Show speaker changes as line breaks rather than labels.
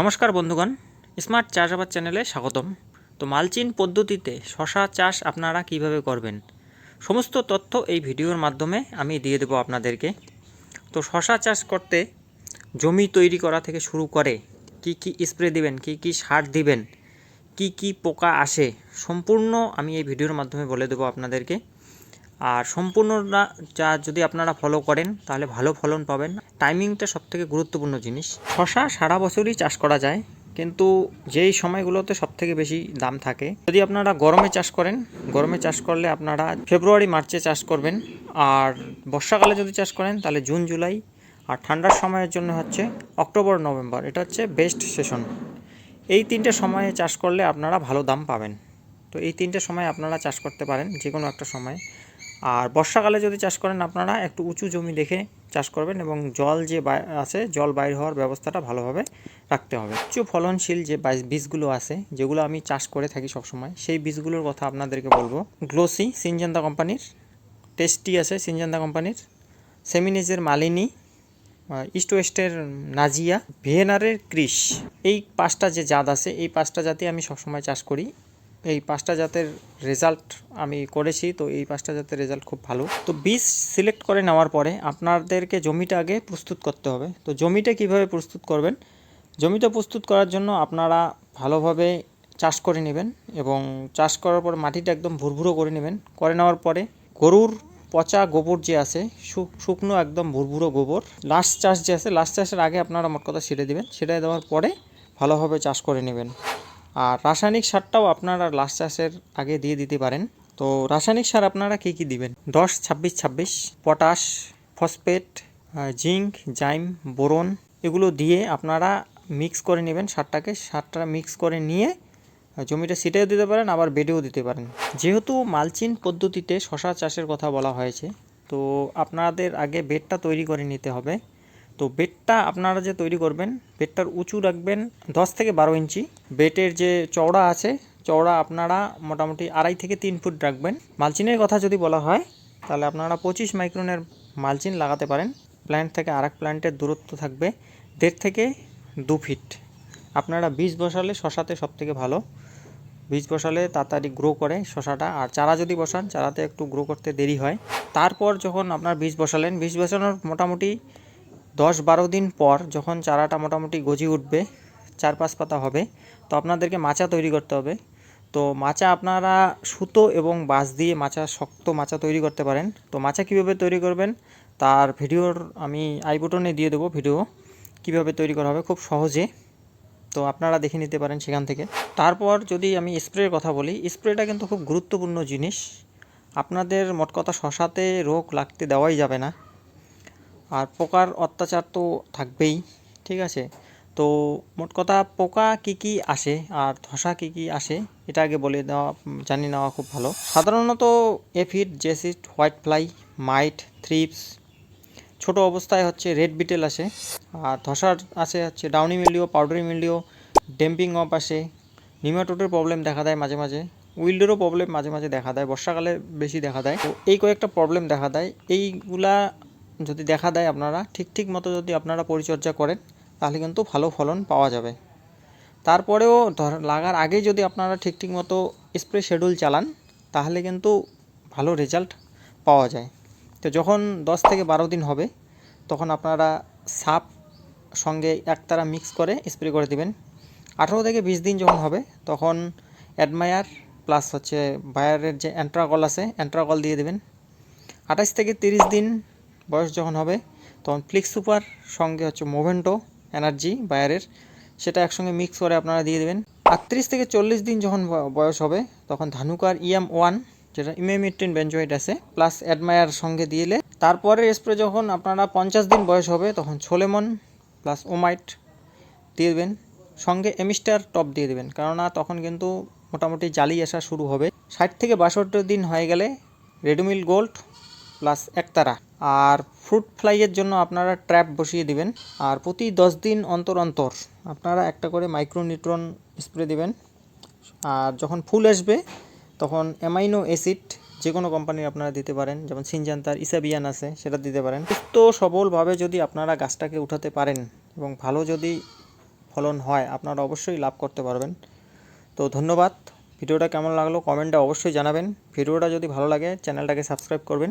নমস্কার বন্ধুগণ, স্মার্ট চাষাবাদ চ্যানেলে স্বাগতম। তো মালচিন পদ্ধতিতে শশা চাষ আপনারা কীভাবে করবেন? সমস্ত তথ্য এই ভিডিওর মাধ্যমে আমি দিয়ে দেবো আপনাদেরকে। তো শশা চাষ করতে জমি তৈরি করা থেকে শুরু করে কি কি স্প্রে দিবেন, কি কি সার দিবেন, কি কি পোকা আসে, সম্পূর্ণ আমি এই ভিডিওর মাধ্যমে বলে দেবো আপনাদেরকে। আর সম্পূর্ণটা যা যদি আপনারা ফলো করেন, তাহলে ভালো ফলন পাবেন। টাইমিংটা সবথেকে গুরুত্বপূর্ণ জিনিস। শশা সারা বছরই চাষ করা যায়, কিন্তু যেই সময়গুলোতে সবথেকে বেশি দাম থাকে, যদি আপনারা গরমে চাষ করেন, গরমে চাষ করলে আপনারা ফেব্রুয়ারি মার্চে চাষ করবেন। আর বর্ষাকালে যদি চাষ করেন, তাহলে জুন জুলাই আর ঠান্ডার সময়ের জন্য হচ্ছে অক্টোবর নভেম্বর এটা হচ্ছে বেস্ট সেশন এই তিনটে সময়ে চাষ করলে আপনারা ভালো দাম পাবেন। তো এই তিনটে সময় আপনারা চাষ করতে পারেন যে কোনো একটা সময়। আর বর্ষাকালে যদি চাষ করেন আপনারা, একটু উঁচু জমি দেখে চাষ করবেন এবং জল যে আছে, জল বাইর হওয়ার ব্যবস্থাটা ভালোভাবে রাখতে হবে। উচ্চ ফলনশীল যে বীজগুলো আছে, যেগুলো আমি চাষ করে থাকি সবসময়, সেই বীজগুলোর কথা আপনাদেরকে বলব। গ্লোসি, সিনজেন্দা কোম্পানির, টেস্টি আছে সিনজেন্দা কোম্পানির। সেমিনিজের মালিনী ইস্ট ওয়েস্টের নাজিয়া, ভিয়েনারের ক্রিস এই পাঁচটা যে জাত আছে, এই পাঁচটা জাতি আমি সবসময় চাষ করি। এই পাঁচটা জাতের রেজাল্ট আমি করেছি, তো এই পাঁচটা জাতের রেজাল্ট খুব ভালো। তো বীজ সিলেক্ট করে নেওয়ার পরে আপনাদেরকে জমিটা আগে প্রস্তুত করতে হবে। তো জমিটা কীভাবে প্রস্তুত করবেন? জমিটা প্রস্তুত করার জন্য আপনারা ভালোভাবে চাষ করে নেবেন এবং চাষ করার পর মাটিটা একদম ভুরভুরো করে নেবেন। করে নেওয়ার পরে গরুর পচা গোবর যে আছে শুকনো একদম ভুরভুরো গোবর লাস্ট চাষ যে আছে লাস্ট চাষের আগে আপনারা মোট কথা ছেড়ে দেবেন। ছেড়ে দেওয়ার পরে ভালোভাবে চাষ করে নেবেন। আর রাসায়নিক সারটাও আপনারা লাস্ট চাষের আগে দিয়ে দিতে পারেন। তো রাসায়নিক সার আপনারা কী কী দিবেন? দশ, ছাব্বিশ ছাব্বিশ, পটাশ, ফসফেট জিঙ্ক, জাইম, বোরন এগুলো দিয়ে আপনারা মিক্স করে নেবেন সারটাকে। সারটা মিক্স করে নিয়ে জমিটা সিটেও দিতে পারেন, আবার বেডেও দিতে পারেন। যেহেতু মালচিন পদ্ধতিতে শশা চাষের কথা বলা হয়েছে, তো আপনাদের আগে বেডটা তৈরি করে নিতে হবে। তো বেডটা আপনারা যে তৈরি করবেন, বেডটার উঁচু রাখবেন দশ থেকে বারো ইঞ্চি। বেটের যে চওড়া আছে, চওড়া আপনারা মোটামুটি আড়াই থেকে তিন ফুট রাখবেন। মালচিনের কথা যদি বলা হয়, তাহলে আপনারা পঁচিশ মাইক্রনের মালচিন লাগাতে পারেন। প্ল্যান্ট থেকে আরেক প্ল্যান্টের দূরত্ব থাকবে দেড় থেকে দু ফিট। আপনারা বীজ বসালে শশাতে সব থেকে ভালো। বীজ বসালে তাড়াতাড়ি গ্রো করে শশাটা। আর চারা যদি বসান, চারাতে একটু গ্রো করতে দেরি হয়। তারপর যখন আপনার বীজ বসালেন, বীজ বসানোর মোটামুটি দশ বারো দিন পর যখন চারাটা মোটামুটি গজি উঠবে চার পাঁচ পাতা হবে, তো আপনাদেরকে মাচা তৈরি করতে হবে। তো মাচা আপনারা সুতো এবং বাঁশ দিয়ে মাচা, শক্ত মাচা তৈরি করতে পারেন। তো মাচা কীভাবে তৈরি করবেন, তার ভিডিওর আমি আই বটনে দিয়ে দেবো ভিডিও, কীভাবে তৈরি করা হবে খুব সহজে। তো আপনারা দেখে নিতে পারেন সেখান থেকে। তারপর যদি আমি স্প্রের কথা বলি, স্প্রেটা কিন্তু খুব গুরুত্বপূর্ণ জিনিস। আপনাদের মোট কথা শশাতে রোগ লাগতে দেওয়াই যাবে না। আর পোকার অত্যাচার তো থাকবেই, ঠিক আছে? তো মোট কথা পোকা কি কি আসে আর ধসা কি কি আসে, এটা আগে বলে দেওয়া জানি নেওয়া খুব ভালো। সাধারণত aphid, jassid, white fly, mite, thrips, ছোট অবস্থায় হচ্ছে রেড বিটেল আসে, আর ধসার আসে হচ্ছে downy mildew powdery mildew damping off আসে নিমাটোডের প্রবলেম দেখা দেয় মাঝে মাঝে, উইল্ডেরও প্রবলেম মাঝে মাঝে দেখা দেয়, বর্ষাকালে বেশি দেখা দেয়। তো এই কয়েকটা প্রবলেম দেখা দেয়, এইগুলা যদি দেখা দেয় আপনারা, ঠিক ঠিক মতো যদি আপনারা পরিচর্যা করেন, তাহলে কিন্তু ভালো ফলন পাওয়া যাবে। তারপরেও ধর- লাগার আগে যদি আপনারা ঠিক ঠিক মতো স্প্রে শেডিউল চালান, তাহলে কিন্তু ভালো রেজাল্ট পাওয়া যায়। তো যখন দশ থেকে বারো দিন হবে, তখন আপনারা সাপ সঙ্গে একতারা মিক্স করে স্প্রে করে দিবেন। আঠেরো থেকে বিশ দিন যখন হবে, তখন অ্যাডমায়ার প্লাস হচ্ছে বায়ারের যে অ্যান্ট্রাকল আছে অ্যান্ট্রাকল দিয়ে দেবেন। আঠাশ থেকে তিরিশ দিন বয়স যখন হবে, তখন ফ্লিক্স সুপার সঙ্গে হচ্ছে মোভেন্টো এনার্জি বায়ারের সেটা একসঙ্গে মিক্স করে আপনারা দিয়ে দেবেন। আটত্রিশ থেকে চল্লিশ দিন যখন বয়স হবে, তখন ধানুকার ইএম ওয়ান যেটা ইমেমিট্রিন বেঞ্জয়েড আছে প্লাস অ্যাডমায়ার সঙ্গে দিলে তারপরে স্প্রে যখন আপনারা পঞ্চাশ দিন বয়স হবে, তখন ছোলেমন প্লাস ওমাইট দিয়ে দেবেন। সঙ্গে এমিস্টার টপ দিয়ে দেবেন, কেননা তখন কিন্তু মোটামুটি জালি আসা শুরু হবে। ষাট থেকে বাষট্টি দিন হয়ে গেলে রেডমিল গোল্ড প্লাস একতারা আর ফ্রুট ফ্লাইয়ের জন্য আপনারা ট্র্যাপ বসিয়ে দিবেন। আর প্রতি দশ দিন অন্তর অন্তর আপনারা একটা করে মাইক্রোনিউট্রন স্প্রে দিবেন। আর যখন ফুল আসবে, তখন অ্যামাইনো অ্যাসিড যে কোনো কোম্পানির আপনারা দিতে পারেন। যেমন সিনজান্তার ইসাবিয়ান আছে, সেটা দিতে পারেন। সুস্থ, সবলভাবে যদি আপনারা গাছটাকে উঠাতে পারেন এবং ভালো যদি ফলন হয়, আপনারা অবশ্যই লাভ করতে পারবেন। তো ধন্যবাদ। ভিডিওটা কেমন লাগল কমেন্টে অবশ্যই জানাবেন। ভিডিওটা যদি ভালো লাগে চ্যানেলটাকে সাবস্ক্রাইব করবেন।